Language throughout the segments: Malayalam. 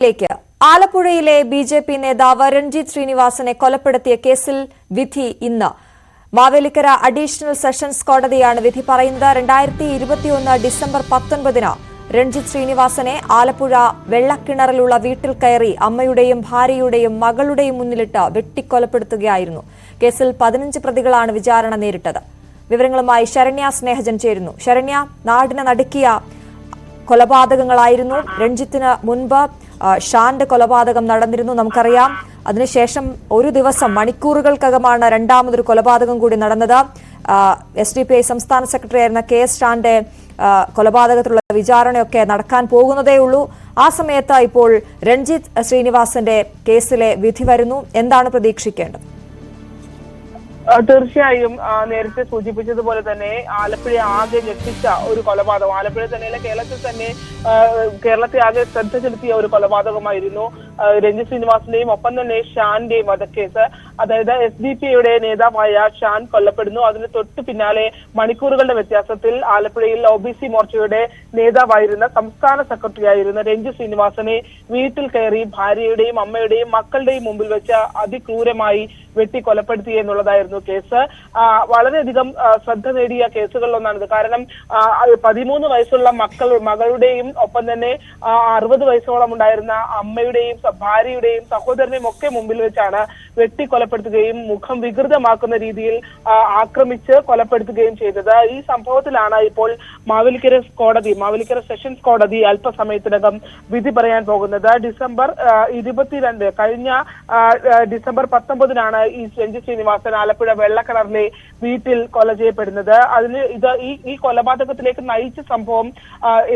ിലേക്ക്. ആലപ്പുഴയിലെ ബി ജെ പി നേതാവ് രൺജിത് ശ്രീനിവാസനെ കൊലപ്പെടുത്തിയ കേസിൽ വിധി ഇന്ന്. മാവേലിക്കര അഡീഷണൽ സെഷൻസ് കോടതിയാണ് വിധി പറയുന്നത്. രണ്ടായിരത്തി ഇരുപത്തിയൊന്ന് ഡിസംബർ പത്തൊൻപതിന് രൺജിത് ശ്രീനിവാസനെ ആലപ്പുഴ വെള്ളക്കിണറിലുള്ള വീട്ടിൽ കയറി അമ്മയുടെയും ഭാര്യയുടെയും മകളുടെയും മുന്നിലിട്ട് വെട്ടിക്കൊലപ്പെടുത്തുകയായിരുന്നു. കേസിൽ പതിനഞ്ച് പ്രതികളാണ് വിചാരണ നേരിട്ടത്. വിവരങ്ങളുമായി ശരണ്യ സ്നേഹജൻ ചേരുന്നു. ശരണ്യ നാടിനെ നടുക്കിയ കൊലപാതകങ്ങളായിരുന്നു. രഞ്ജിത്തിന് മുൻപ് ഷാന്റെ കൊലപാതകം നടന്നിരുന്നു നമുക്കറിയാം. അതിനുശേഷം ഒരു ദിവസം മണിക്കൂറുകൾക്കകമാണ് രണ്ടാമതൊരു കൊലപാതകം കൂടി നടന്നത്. എസ് ഡി പി ഐ സംസ്ഥാന സെക്രട്ടറി ആയിരുന്ന കെ എസ് ഷാന്റെ കൊലപാതകത്തിലുള്ള വിചാരണയൊക്കെ നടക്കാൻ പോകുന്നതേ ഉള്ളൂ. ആ സമയത്ത് ഇപ്പോൾ രഞ്ജിത്ത് ശ്രീനിവാസന്റെ കേസിലെ വിധി വരുന്നു. എന്താണ് പ്രതീക്ഷിക്കേണ്ടത്? തീർച്ചയായും നേരത്തെ സൂചിപ്പിച്ചതുപോലെ തന്നെ ആലപ്പുഴ ആകെ ഞെട്ടിച്ച ഒരു കൊലപാതകം. ആലപ്പുഴ തന്നെയല്ല കേരളത്തിൽ തന്നെ കേരളത്തെ ആകെ ശ്രദ്ധ ചെലുത്തിയ ഒരു കൊലപാതകമായിരുന്നു രഞ്ജിത് ശ്രീനിവാസിന്റെയും ഒപ്പം തന്നെ ഷാന്റെയും വധക്കേസ്. അതായത് എസ് ഡി പി ഐയുടെ നേതാവായ ഷാൻ കൊല്ലപ്പെടുന്നു. അതിന് തൊട്ടു പിന്നാലെ മണിക്കൂറുകളുടെ വ്യത്യാസത്തിൽ ആലപ്പുഴയിൽ ഒ ബി സി മോർച്ചയുടെ നേതാവായിരുന്ന സംസ്ഥാന സെക്രട്ടറി ആയിരുന്ന രഞ്ജു ശ്രീനിവാസനെ വീട്ടിൽ കയറി ഭാര്യയുടെയും അമ്മയുടെയും മക്കളുടെയും മുമ്പിൽ വെച്ച് അതിക്രൂരമായി വെട്ടി കൊലപ്പെടുത്തി എന്നുള്ളതായിരുന്നു കേസ്. വളരെയധികം ശ്രദ്ധ നേടിയ കേസുകളിലൊന്നാണിത്. കാരണം പതിമൂന്ന് വയസ്സുള്ള മക്കൾ മകളുടെയും ഒപ്പം തന്നെ അറുപത് വയസ്സോളം ഉണ്ടായിരുന്ന അമ്മയുടെയും ഭാര്യയുടെയും സഹോദരനെയും ഒക്കെ മുമ്പിൽ വെച്ചാണ് വെട്ടി കൊലപ്പെടുത്തുകയും മുഖം വികൃതമാക്കുന്ന രീതിയിൽ ആക്രമിച്ച് കൊലപ്പെടുത്തുകയും ചെയ്തത്. ഈ സംഭവത്തിലാണ് ഇപ്പോൾ മാവേലിക്കര കോടതി മാവേലിക്കര സെഷൻസ് കോടതി അല്പസമയത്തിനകം വിധി പറയാൻ പോകുന്നത്. ഡിസംബർ ഇരുപത്തിരണ്ട് കഴിഞ്ഞ ഡിസംബർ പത്തൊമ്പതിനാണ് ഈ രഞ്ജിത് ശ്രീനിവാസൻ ആലപ്പുഴ വെള്ളക്കിണറിലെ വീട്ടിൽ കൊല ചെയ്യപ്പെടുന്നത്. അതിന് ഇത് ഈ ഈ കൊലപാതകത്തിലേക്ക് നയിച്ച സംഭവം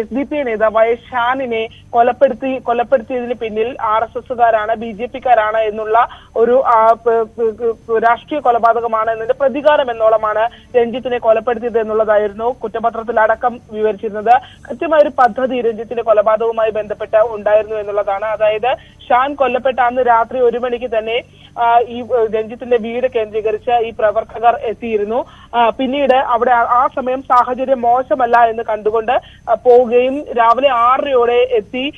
എസ് ഡി പി നേതാവായ ഷാനിനെ കൊലപ്പെടുത്തി കൊലപ്പെടുത്തിയതിന് പിന്നിൽ ആർ എസ് എസുകാരാണ് ബി ജെ പിക്കാരാണ് എന്നുള്ള ഒരു രാഷ്ട്രീയ കൊലപാതകമാണ് എന്നതിന്റെ പ്രതികാരം എന്നോളമാണ് രഞ്ജിത്തിനെ കൊലപ്പെടുത്തിയത് എന്നുള്ളതായിരുന്നു കുറ്റപത്രത്തിൽ അടക്കം വിവരിച്ചിരുന്നത്. കൃത്യമായ ഒരു പദ്ധതി രഞ്ജിത്തിന്റെ കൊലപാതകവുമായി ബന്ധപ്പെട്ട് ഉണ്ടായിരുന്നു എന്നുള്ളതാണ്. അതായത് ഷാൻ കൊല്ലപ്പെട്ട അന്ന് രാത്രി ഒരു മണിക്ക് തന്നെ ഈ രഞ്ജിത്തിന്റെ വീട് കേന്ദ്രീകരിച്ച് ഈ പ്രവർത്തകർ എത്തിയിരുന്നു. പിന്നീട് അവിടെ ആ- സമയം സാഹചര്യം മോശമല്ല എന്ന് കണ്ടുകൊണ്ട് പോവുകയും രാവിലെ ആറരയോടെ എത്തി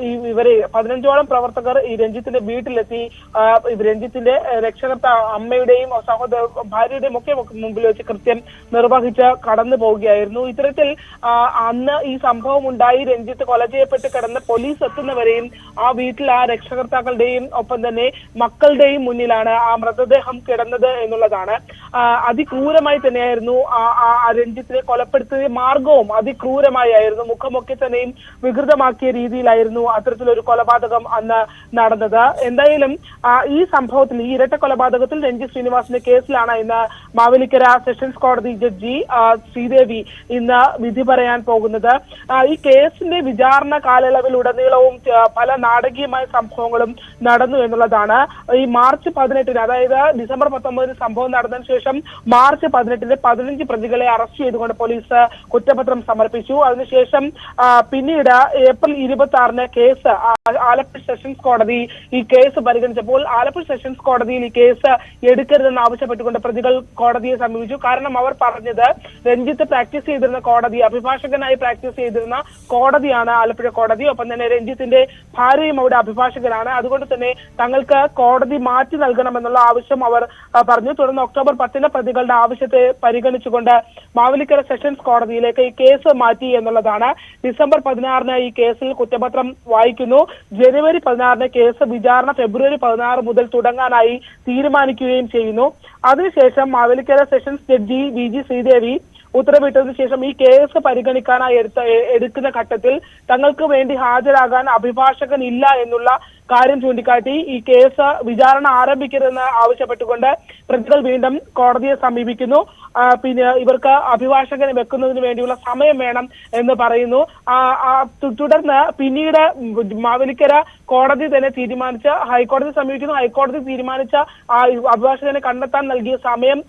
ഈ ഇവരെ പതിനഞ്ചോളം പ്രവർത്തകർ ഈ രഞ്ജിത്തിന്റെ വീട്ടിലെത്തി. രഞ്ജിത്തിന്റെ രക്ഷകർത്ത അമ്മയുടെയും സഹോദര ഭാര്യയുടെയും ഒക്കെ മുമ്പിൽ വെച്ച് കൃത്യം നിർവഹിച്ച് കടന്നു പോവുകയായിരുന്നു. ഇത്തരത്തിൽ അന്ന് ഈ സംഭവം ഉണ്ടായി. രഞ്ജിത്ത് കൊല ചെയ്യപ്പെട്ട് കിടന്ന് പോലീസ് എത്തുന്നവരെയും ആ വീട്ടിൽ ആ രക്ഷകർത്താക്കളുടെയും ഒപ്പം തന്നെ മക്കളുടെയും മുന്നിലാണ് ആ മൃതദേഹം കിടന്നത് എന്നുള്ളതാണ്. അതിക്രൂരമായി തന്നെയായിരുന്നു ആ രഞ്ജിത്തിനെ കൊലപ്പെടുത്തിയ മാർഗവും അതിക്രൂരമായി ആയിരുന്നു. മുഖമൊക്കെ തന്നെയും വികൃതമാക്കിയ രീതിയിലായിരുന്നു അത്തരത്തിലൊരു കൊലപാതകം അന്ന് നടന്നത്. എന്തായാലും ഈ സംഭവത്തിൽ ഈ ഇരട്ട കൊലപാതകത്തിൽ രഞ്ജിത് ശ്രീനിവാസിന്റെ കേസിലാണ് ഇന്ന് മാവേലിക്കര സെഷൻസ് കോടതി ജഡ്ജി ശ്രീദേവി ഇന്ന് വിധി പറയാൻ പോകുന്നത്. ഈ കേസിന്റെ വിചാരണ കാലയളവിൽ ഉടനീളവും പല നാടകീയമായ സംഭവങ്ങളും നടന്നു എന്നുള്ളതാണ്. ഈ മാർച്ച് പതിനെട്ടിന് അതായത് ഡിസംബർ പത്തൊമ്പതിന് സംഭവം നടന്നതിന് ശേഷം മാർച്ച് പതിനെട്ടിന് പതിനഞ്ച് പ്രതികളെ അറസ്റ്റ് ചെയ്തുകൊണ്ട് പോലീസ് കുറ്റപത്രം സമർപ്പിച്ചു. അതിനുശേഷം പിന്നീട് ഏപ്രിൽ ഇരുപത്തി ആറിന് കേസ് ആലപ്പുഴ സെഷൻസ് കോടതി ഈ കേസ് പരിഗണിച്ചപ്പോൾ ആലപ്പുഴ സെഷൻസ് കോടതിയിൽ ഈ കേസ് എടുക്കരുതെന്ന് ആവശ്യപ്പെട്ടുകൊണ്ട് പ്രതികൾ കോടതിയെ സമീപിച്ചു. കാരണം അവർ പറഞ്ഞത് രഞ്ജിത്ത് പ്രാക്ടീസ് ചെയ്തിരുന്ന കോടതി അഭിഭാഷകനായി പ്രാക്ടീസ് ചെയ്തിരുന്ന കോടതിയാണ് ആലപ്പുഴ കോടതി. ഒപ്പം തന്നെ രഞ്ജിത്തിന്റെ ഭാര്യയും അവിടെ അഭിഭാഷകനാണ്. അതുകൊണ്ട് തന്നെ തങ്ങൾക്ക് കോടതി മാറ്റി നൽകണമെന്നുള്ള ആവശ്യം അവർ പറഞ്ഞു. തുടർന്ന് ഒക്ടോബർ പത്തിന് പ്രതികളുടെ ആവശ്യത്തെ പരിഗണിച്ചുകൊണ്ട് മാവലിക്കര സെഷൻസ് കോടതിയിലേക്ക് ഈ കേസ് മാറ്റി എന്നുള്ളതാണ്. ഡിസംബർ പതിനാറിന് ഈ കേസിൽ കുറ്റപത്രം വായിക്കുന്നു. ജനുവരി പതിനാറിന് കേസ് വിചാരണ ഫെബ്രുവരി പതിനാറ് മുതൽ തുടങ്ങാനായി തീരുമാനിക്കുകയും ചെയ്യുന്നു. അതിനുശേഷം Mavelikkara sessions judge V G Sreedevi ഉത്തരവിട്ടതിനു ശേഷം ഈ കേസ് പരിഗണിക്കാനായി എടുത്ത എടുക്കുന്ന ഘട്ടത്തിൽ തങ്ങൾക്ക് വേണ്ടി ഹാജരാകാൻ അഭിഭാഷകൻ ഇല്ല എന്നുള്ള കാര്യം ചൂണ്ടിക്കാട്ടി ഈ കേസ് വിചാരണ ആരംഭിക്കരുതെന്ന് ആവശ്യപ്പെട്ടുകൊണ്ട് പ്രതികൾ വീണ്ടും കോടതിയെ സമീപിക്കുന്നു. പിന്നെ ഇവർക്ക് അഭിഭാഷകനെ വെക്കുന്നതിന് വേണ്ടിയുള്ള സമയം വേണം എന്ന് പറയുന്നു. തുടർന്ന് പിന്നീട് മാവലിക്കര കോടതി തന്നെ തീരുമാനിച്ച ഹൈക്കോടതി സമീപിക്കുന്നു. ഹൈക്കോടതി തീരുമാനിച്ച അഭിഭാഷകനെ കണ്ടെത്താൻ നൽകിയ സമയം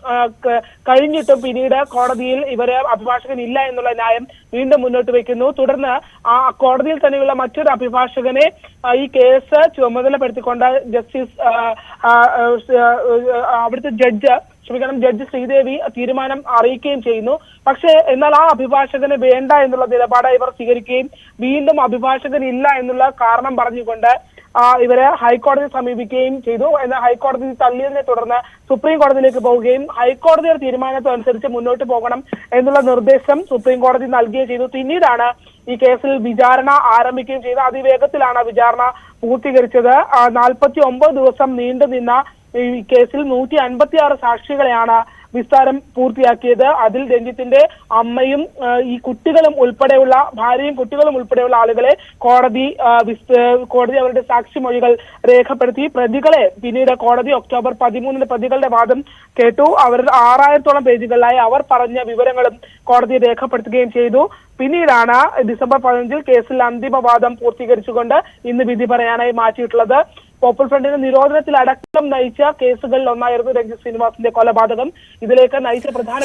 കഴിഞ്ഞിട്ടും പിന്നീട് കോടതിയിൽ ഇവർ അഭിഭാഷകൻ ഇല്ല എന്നുള്ള ന്യായം വീണ്ടും മുന്നോട്ട് വെക്കുന്നു. തുടർന്ന് ആ കോടതിയിൽ തന്നെയുള്ള മറ്റൊരു അഭിഭാഷകനെ ഈ കേസ് ചുമതലപ്പെടുത്തിക്കൊണ്ട് ജസ്റ്റിസ് അവിടുത്തെ ജഡ്ജ് ക്ഷമിക്കണം ജഡ്ജ് ശ്രീദേവി തീരുമാനം അറിയിക്കുകയും ചെയ്യുന്നു. പക്ഷേ എന്നാൽ ആ അഭിഭാഷകന് വേണ്ട എന്നുള്ള നിലപാട് ഇവർ സ്വീകരിക്കുകയും വീണ്ടും അഭിഭാഷകൻ ഇല്ല എന്നുള്ള കാരണം പറഞ്ഞുകൊണ്ട് ഇവരെ ഹൈക്കോടതിയെ സമീപിക്കുകയും ചെയ്തു. എന്നാൽ ഹൈക്കോടതി തള്ളിയതിനെ തുടർന്ന് സുപ്രീം കോടതിയിലേക്ക് പോവുകയും ഹൈക്കോടതിയുടെ തീരുമാനത്തിനനുസരിച്ച് മുന്നോട്ട് പോകണം എന്നുള്ള നിർദ്ദേശം സുപ്രീം കോടതി നൽകുകയും ചെയ്തു. പിന്നീടാണ് ഈ കേസിൽ വിചാരണ ആരംഭിക്കുകയും ചെയ്തു അതിവേഗത്തിലാണ് വിചാരണ പൂർത്തീകരിച്ചത്. നാൽപ്പത്തി ഒമ്പത് ദിവസം നീണ്ടു നിന്ന ഈ കേസിൽ നൂറ്റി അൻപത്തി ആറ് സാക്ഷികളെയാണ് വിസ്താരം പൂർത്തിയാക്കിയത് അതിൽ രഞ്ജിത്തിന്റെ അമ്മയും ഈ കുട്ടികളും ഉൾപ്പെടെയുള്ള ഭാര്യയും കുട്ടികളും ഉൾപ്പെടെയുള്ള ആളുകളെ കോടതി കോടതി അവരുടെ സാക്ഷിമൊഴികൾ രേഖപ്പെടുത്തി. പ്രതികളെ പിന്നീട് കോടതി ഒക്ടോബർ പതിമൂന്നിന് പ്രതികളുടെ വാദം കേട്ടു. അവർ ആറായിരത്തോളം പേജുകളിലായി അവർ പറഞ്ഞ വിവരങ്ങളും കോടതി രേഖപ്പെടുത്തുകയും ചെയ്തു. പിന്നീടാണ് ഡിസംബർ പതിനഞ്ചിൽ കേസിൽ അന്തിമവാദം പൂർത്തീകരിച്ചുകൊണ്ട് ഇന്ന് വിധി പറയാനായി മാറ്റിയിട്ടുള്ളത്. പോപ്പുലർ ഫ്രണ്ടിന്റെ നിരോധനത്തിൽ അടക്കം നയിച്ച കേസുകളിൽ ഒന്നായിരുന്നു രഞ്ജിത് ശ്രീനിവാസിന്റെ കൊലപാതകം. ഇതിലേക്ക് നയിച്ച പ്രധാന